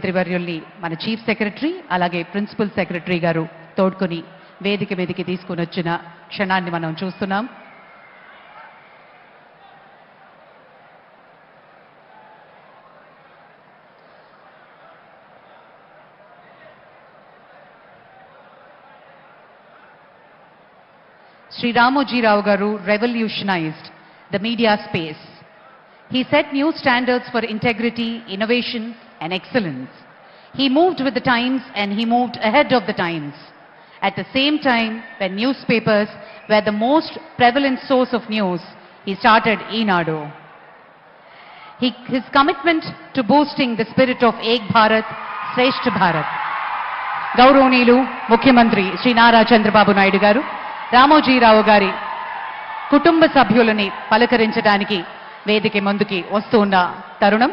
ముఖ్యమంత్రి వర్యుల్ని మన చీఫ్ సెక్రటరీ అలాగే ప్రిన్సిపల్ సెక్రటరీ గారు తోడ్కొని వేదిక మీదకి తీసుకుని వచ్చిన క్షణాన్ని మనం చూస్తున్నాం Sri Ramoji Rao Garu revolutionized the media space. He set new standards for integrity, innovation, and excellence. He moved with the times and he moved ahead of the times. At the same time, when newspapers were the most prevalent source of news, he started Enado. He, his commitment to boosting the spirit of Ek Bharat, Shreshth Bharat. గౌరవనీయులు ముఖ్యమంత్రి శ్రీ నారా చంద్రబాబు నాయుడు గారు రామోజీరావు గారి కుటుంబ సభ్యులని పలకరించడానికి వేదిక ముందుకి వస్తున్న తరుణం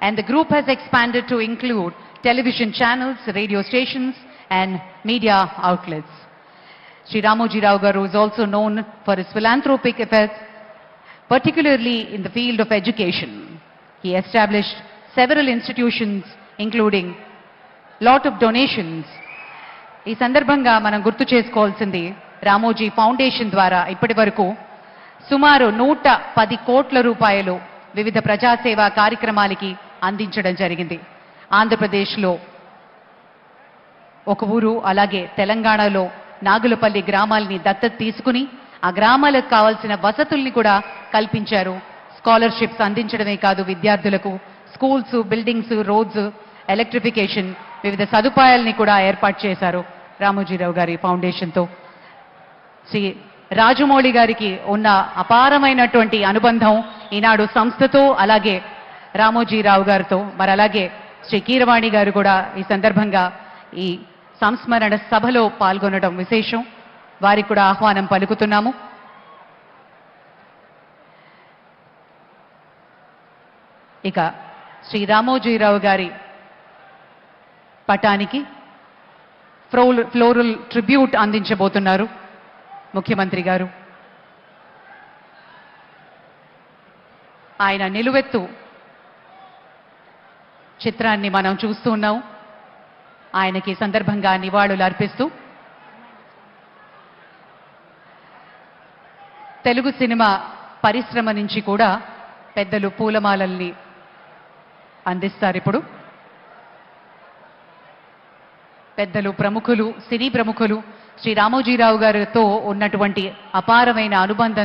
And the group has expanded to include television channels, radio stations, and media outlets. Sri Ramoji Rao Garu is also known for his philanthropic efforts, particularly in the field of education. He established several institutions, including lot of donations ఈ సందర్భంగా మనం గుర్తు చేసుకోవాల్సింది Ramoji foundation ద్వారా ఇప్పటి వరకు సుమారు నూట పది కోట్ల రూపాయలు వివిధ ప్రజాసేవా కార్యక్రమాలకి అందించడం జరిగింది. ఆంధ్రప్రదేశ్లో ఒక ఊరు అలాగే తెలంగాణలో నాగులపల్లి గ్రామాల్ని దత్తత తీసుకుని ఆ గ్రామాలకు కావాల్సిన వసతుల్ని కూడా కల్పించారు. స్కాలర్షిప్స్ అందించడమే కాదు విద్యార్థులకు స్కూల్స్ బిల్డింగ్స్ రోడ్స్ ఎలక్ట్రిఫికేషన్ వివిధ సదుపాయాల్ని కూడా ఏర్పాటు చేశారు రామోజీరావు గారి ఫౌండేషన్తో. శ్రీ రాజమౌళి గారికి ఉన్న అపారమైనటువంటి అనుబంధం ఈనాడు సంస్థతో అలాగే రామోజీరావు గారితో మరి అలాగే శ్రీ కీరవాణి గారు కూడా ఈ సందర్భంగా ఈ సంస్మరణ సభలో పాల్గొనడం విశేషం. వారికి కూడా ఆహ్వానం పలుకుతున్నాము. ఇక శ్రీ రామోజీరావు గారి పటానికి ఫ్లోల్ ఫ్లోరల్ ట్రిబ్యూట్ అందించబోతున్నారు ముఖ్యమంత్రి గారు. ఆయన నిలువెత్తు చిత్రాన్ని మనం చూస్తూ ఉన్నాం. ఆయనకి సందర్భంగా నివాళులు అర్పిస్తూ. తెలుగు సినిమా పరిశ్రమ నుంచి కూడా పెద్దలు పూలమాలల్ని అందిస్తారు ఇప్పుడు. పెద్దలు ప్రముఖులు సినీ ప్రముఖులు శ్రీ రామోజీరావు గారితో ఉన్నటువంటి అపారమైన అనుబంధం